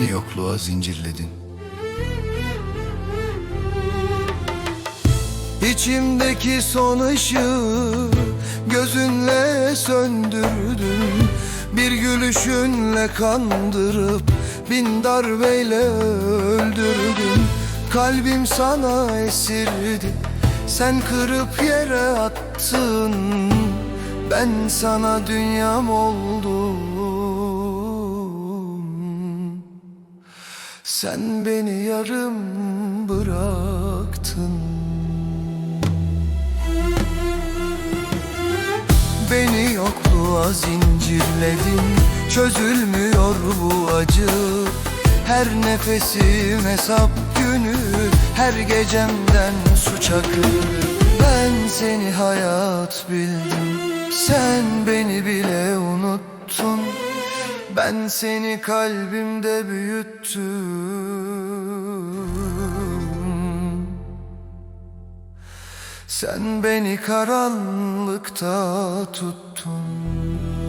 yokluğa zincirledin. İçimdeki son ışığı gözünle söndürdün. Bir gülüşünle kandırıp bin darbeyle öldürdün. Kalbim sana esirdi sen kırıp yere attın. Ben sana dünyam oldum Sen beni yarım bıraktın. Beni yokluğa zincirledin. Çözülmüyor bu acı. Her nefesim hesap günü. Her gecemden suç akı Ben seni hayat bildim. Sen beni bile Ben seni kalbimde büyüttüm. Sen beni karanlıkta tuttun